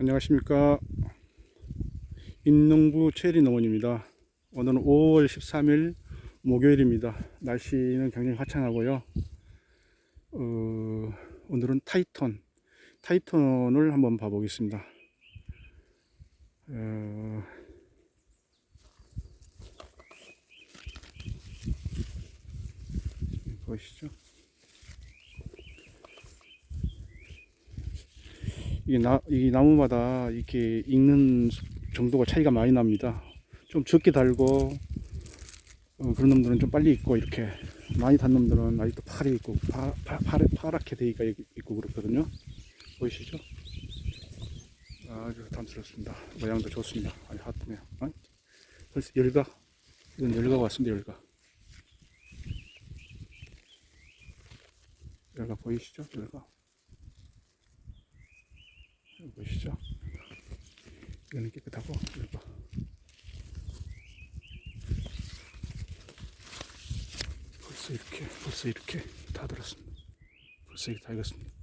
안녕하십니까. 인농부 최리 농원입니다. 오늘은 5월 13일 목요일입니다. 날씨는 굉장히 화창하고요. 어, 오늘은 타이톤 타이톤을 한번 봐보겠습니다. 어, 보이시죠 이게 나무마다 이렇게 익는 정도가 차이가 많이 납니다. 좀 적게 달고 어, 그런 놈들은 좀 빨리 익고 이렇게 많이 단 놈들은 아직도 파리 있고 파, 파, 파랗게 돼 있고, 그렇거든요. 보이시죠? 아주 탐스럽습니다. 모양도 좋습니다. 아주 핫네요. 어? 열가 이건 열가 왔습니다. 열가 열가 보이시죠? 열가 보시죠. 이거는 깨끗하고 이거 벌써 이렇게 벌써 이렇게 다 들었습니다. 벌써 이렇게 다 익었습니다.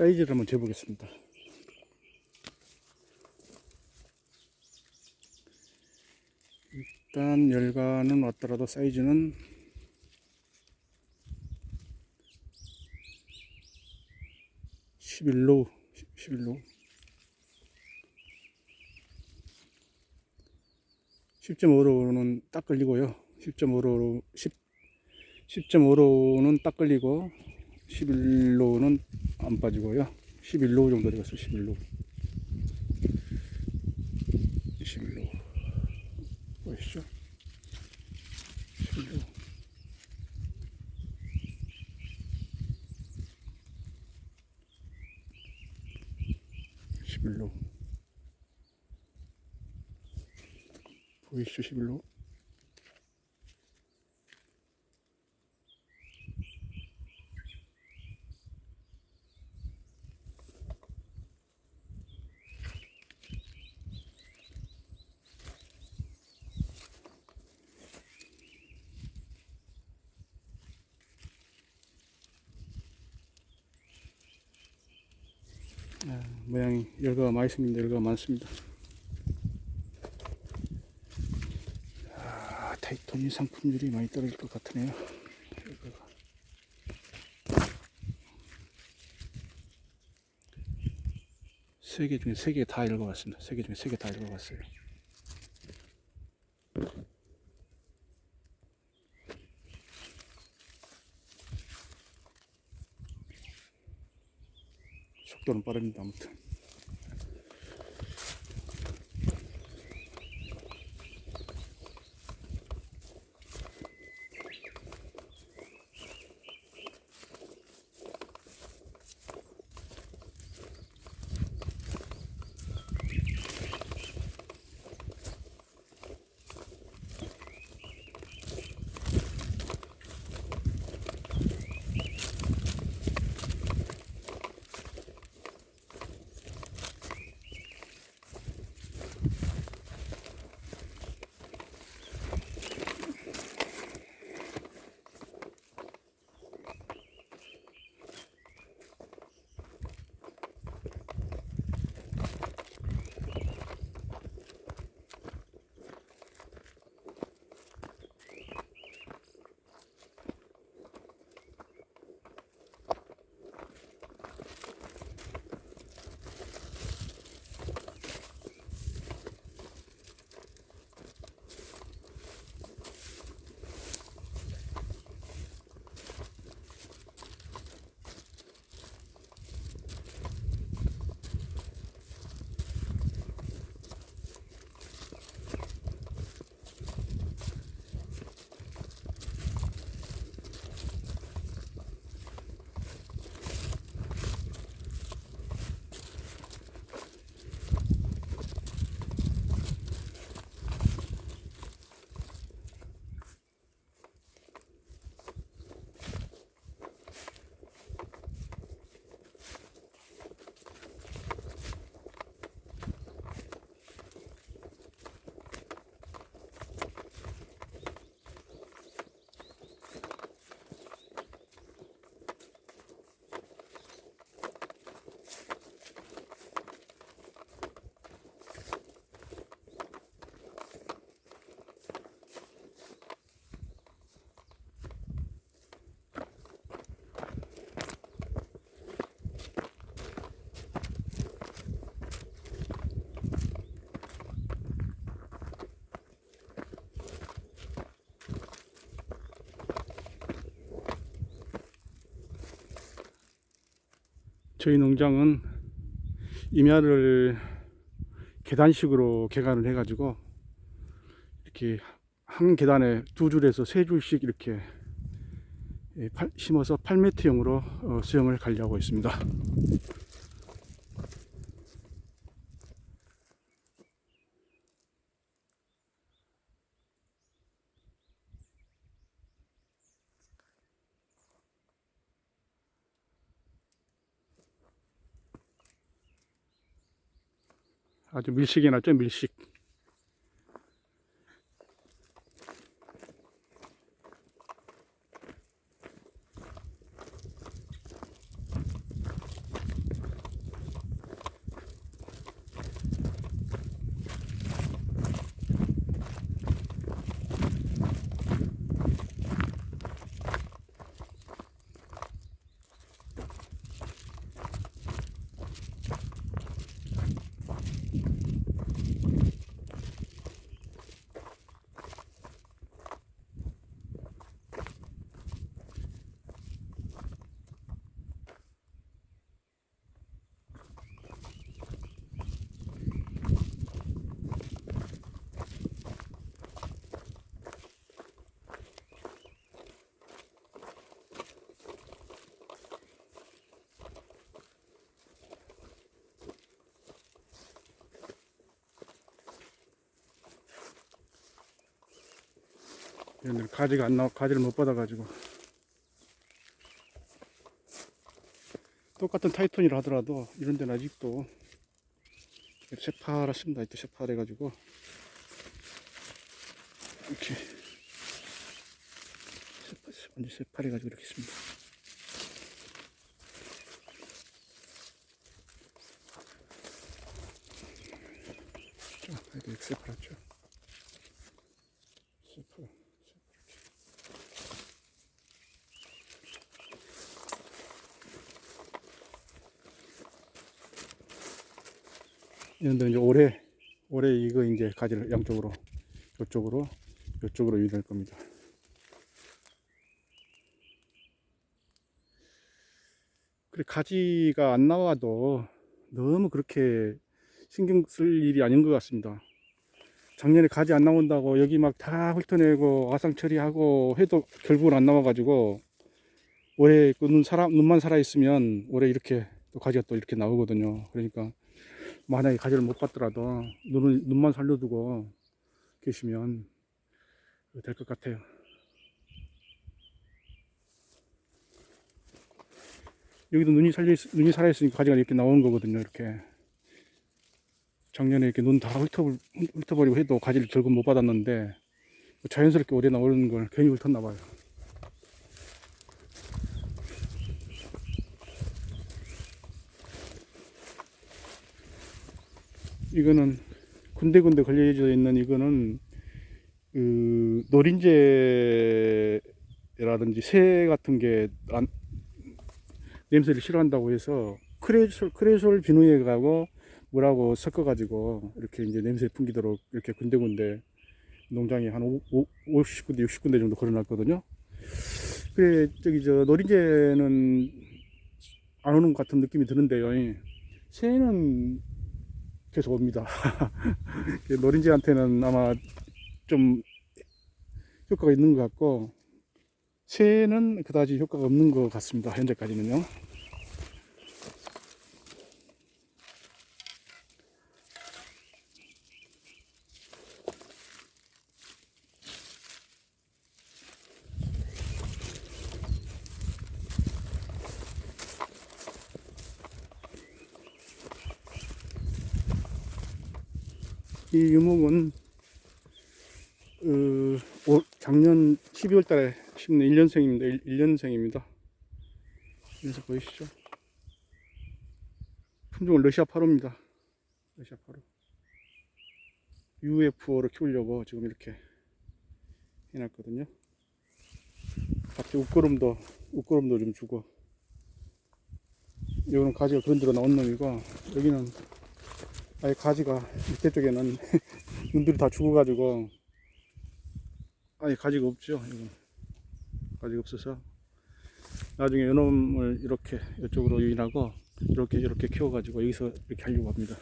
사이즈를 한번 재보겠습니다. 일단 열가는 왔더라도 사이즈는 (11로) (11로) 10.5로는 딱 걸리고요. 10.5로 10 10.5로는 딱 걸리고 11로는 안 빠지고요. 11로 정도 되겠어요. 11로. 11로. 보이시죠? 11로. 십일로 보이시죠? 11로. 아, 모양이 열과가 많이 생긴데 열과가 많습니다. 아, 타이톤이 상품률이 많이 떨어질 것 같으네요. 세 개 중에 세 개 다 읽어봤습니다. 세 개 중에 세 개 다 읽어봤어요. 속도는 빠릅니다. 아무튼. 저희 농장은 임야를 계단식으로 개간을 해가지고 이렇게 한 계단에 두 줄에서 세 줄씩 이렇게 예, 팔- 심어서 8m형으로 어, 수영을 관리하고 있습니다. 아주 밀식이 났죠, 밀식. 얘네들 가지가 안 나와, 가지를 못 받아가지고. 똑같은 타이톤이라 하더라도 이런 데는 아직도 새파랗습니다. 이또 새파래가지고. 이렇게. 완전 새파래가지고 이렇게 있습니다. 자, 이렇게 새파랗죠. 이런데 이제 올해 올해 이거 이제 가지를 양쪽으로 이쪽으로 이쪽으로 유인할 겁니다. 그래 가지가 안 나와도 너무 그렇게 신경 쓸 일이 아닌 것 같습니다. 작년에 가지 안 나온다고 여기 막 다 훑어내고 아상 처리하고 해도 결국은 안 나와가지고 올해 그눈 살아 눈만 살아 있으면 올해 이렇게 또 가지가 또 이렇게 나오거든요. 그러니까 만약에 가지를 못 받더라도 눈을, 눈만 살려두고 계시면 될 것 같아요. 여기도 눈이 살려 있, 눈이 살아 있으니까 가지가 이렇게 나오는 거거든요. 이렇게 작년에 이렇게 눈 다 훑어 훑어버리고 해도 가지를 결국 못 받았는데 자연스럽게 올해 나오는 걸 괜히 훑었나 봐요. 이거는 군데군데 걸려져 있는 이거는 그 노린재라든지 새 같은 게 안, 냄새를 싫어한다고 해서 크레솔 크레솔 비누에 가고 물하고 섞어가지고 이렇게 이제 냄새 풍기도록 이렇게 군데군데 농장에 한 5, 50군데 60군데 정도 걸어놨거든요. 그래 저기 저 노린재는 안 오는 것 같은 느낌이 드는데요. 새는 계속 옵니다. 노린지한테는 아마 좀 효과가 있는 것 같고 새는 그다지 효과가 없는 것 같습니다. 현재까지는요. 이 유목은 어, 올- 작년 12월 달에 심는 1년생입니다. 1, 년생입니다 그래서 보이시죠? 품종은 러시아 8호입니다. 러시아 8호. UFO로 키우려고 지금 이렇게 해놨거든요. 밖에 웃거름도, 웃거름도 좀 주고. 여기는 가지가 그런 데로 나온 놈이고, 여기는 아예 가지가 밑에 쪽에는 눈들이 다 죽어가지고 아예 가지가 없죠. 이거 가지가 없어서 나중에 요놈을 이렇게 이쪽으로 유인하고 이렇게 이렇게 키워가지고 여기서 이렇게 하려고 합니다.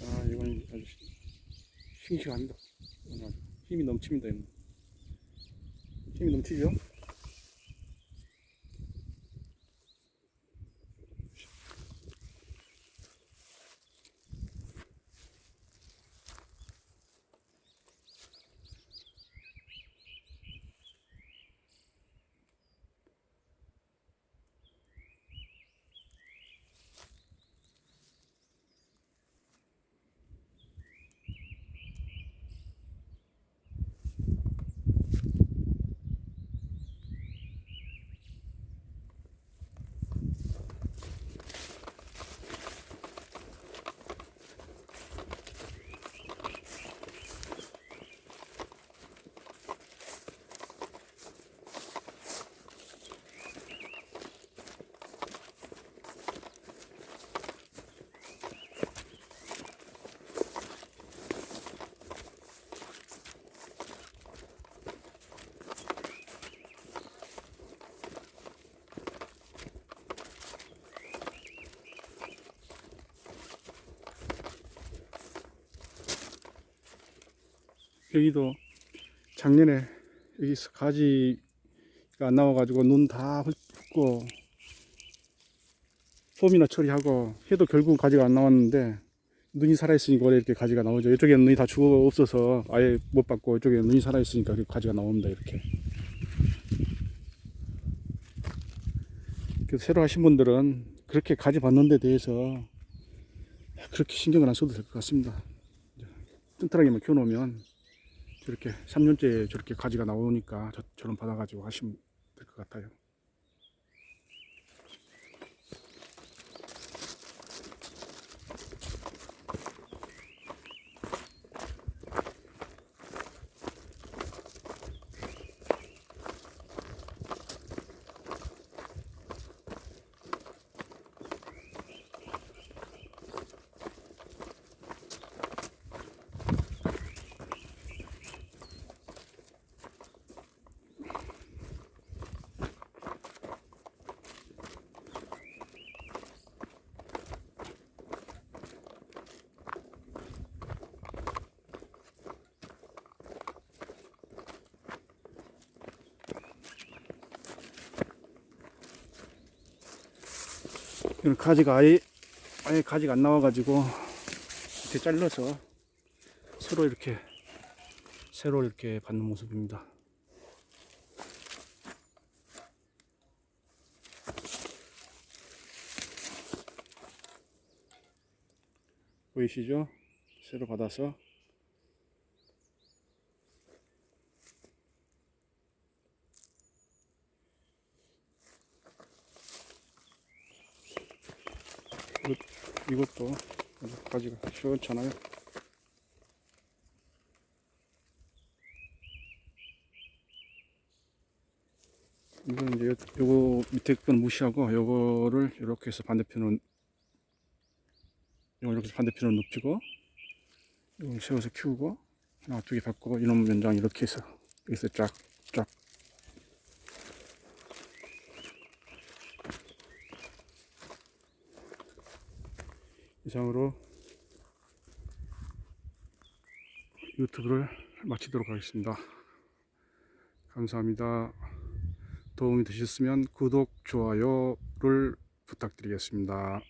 아 이건 아주 시- 싱싱합니다. 이건 힘이 넘칩니다. 이건. 힘이 넘치죠? 여기도 작년에 여기서 가지가 안 나와가지고 눈 다 훑고 솜이나 처리하고 해도 결국 가지가 안 나왔는데 눈이 살아있으니까 원래 이렇게 가지가 나오죠. 이쪽에 눈이 다 죽어 없어서 아예 못 받고 이쪽에 눈이 살아있으니까 가지가 나옵니다. 이렇게. 그래서 새로 하신 분들은 그렇게 가지 받는 데 대해서 그렇게 신경을 안 써도 될 것 같습니다. 튼튼하게만 키워놓으면 저렇게 3년째 저렇게 가지가 나오니까 저, 저런 받아가지고 하시면 될 것 같아요. 이건 가지가 아예 아예 가지가 안 나와가지고 이렇게 잘라서 새로 이렇게 새로 이렇게 받는 모습입니다. 보이시죠? 새로 받아서 이것, 이것도 가지가 시원찮아요. 이거는 이제 요, 요거 밑에 건 무시하고 요거를 이렇게 해서 반대편은 요거 이렇게 반대편을 눕히고 이걸 세워서 키우고 하나 두 개 바꾸고 이놈 연장 이렇게 해서 여기서 쫙쫙 이상으로 유튜브를 마치도록 하겠습니다. 감사합니다. 도움이 되셨으면 구독, 좋아요를 부탁드리겠습니다.